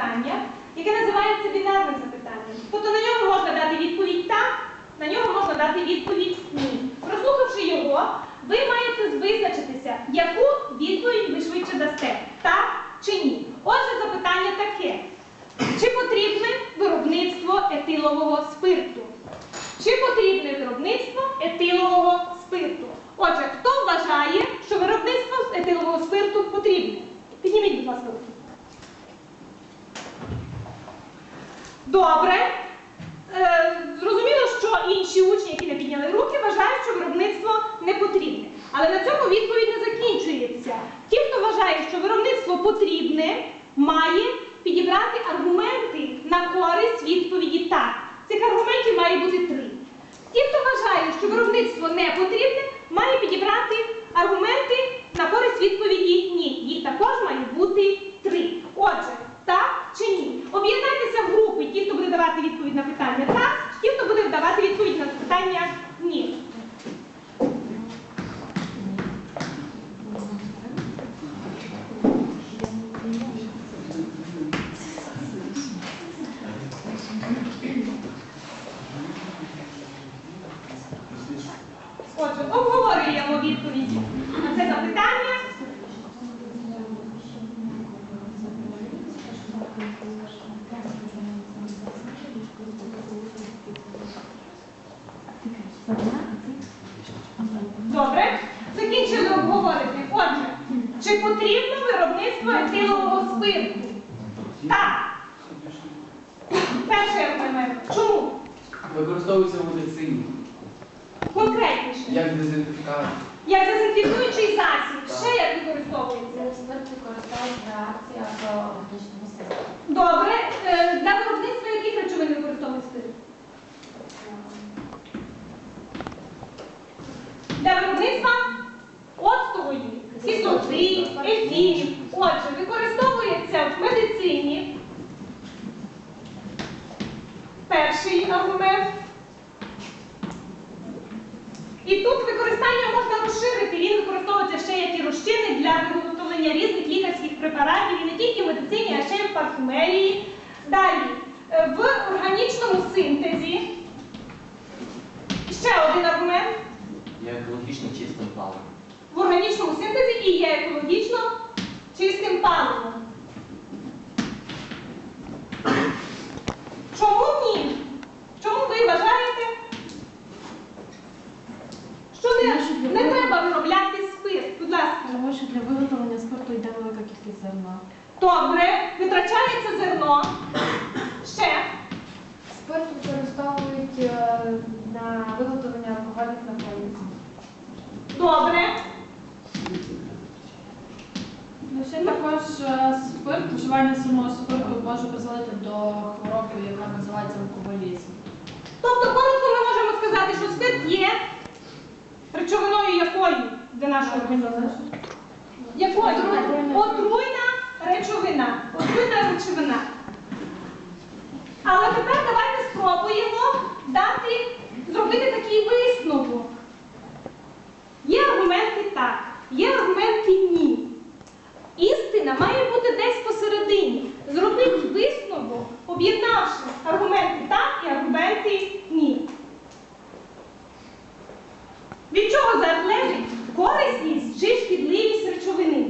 запитання, яке називається бінарним запитанням. Тобто на нього можна дати відповідь так, на нього можна дати відповідь ні. Прослухавши його, ви маєте визначитися, яку відповідь ви швидше дасте, так чи ні. Отже, запитання таке: чи потрібне виробництво етилового спирту? Чи потрібне виробництво етилового спирту? Отже, хто вважає, що виробництво етилового спирту потрібне? Підніміть, будь ласка, Добре. Е, зрозуміло, що інші учні, які не підняли руки, вважають, що виробництво не потрібне. Але на цьому відповідь не закінчується. Ті, хто вважає, що виробництво потрібне, має підібрати аргументи на користь відповіді так. Цих аргументів має бути три. Ті, хто вважає, що виробництво не потрібне, має підібрати аргументи на користь відповіді ні. Їх також має бути три. Отже, так чи ні? Об'єднайтеся в групи, ті, хто буде давати відповідь на питання так, ті, хто буде давати відповідь на питання ні. Отже, обговорюємо відповідь на це запитання. Добре, закінчили обговорити. Отже, чи потрібно виробництво етилового спирту? Так. Перший аргумент. Чому? Використовується в медицині, Конкретніше. як дезінфікант. Як дезінфікуючий засіб. Ще як використовується? Спирт використовують в реакціях до органічного систему. Добре. Е, Для виробництва яких речовин використовують спирт? Для виробництва оцтової, кислоти, ефірів. Отже, використовується в медицині. Перший аргумент. І тут використання можна розширити. Він використовується ще як і розчини для виготовлення різних лікарських препаратів і не тільки в медицині, а ще й в парфумерії. Далі, е, в органічному синтезі. Ще один аргумент. Як екологічно чистим паливом. В органічному синтезі і є екологічно чистим паном. Чому ні? Чому ви вважаєте, що не, не треба виробляти спирт? Будь ласка. Тому що для виготовлення спирту йде велика кількість зерна. Добре, витрачається зерно. Ще. Спирт використовують е, на виготовлення алкогольних напоїв. Добре. Ну, ще також е, спирт, вживання самого спирту може призводити до хвороби, яка називається алкоголізм. Тобто, коротко ми можемо сказати, що спирт є речовиною якою для нашого організму? Якою? Отруйна речовина. Отруйна речовина. Але тепер давайте спробуємо дати, зробити такий висновок. Є аргументи так, є аргументи ні. Істина має бути десь посередині. Зробіть висновок, об'єднавши аргументи так і аргументи ні. Від чого залежить корисність чи шкідливість речовини?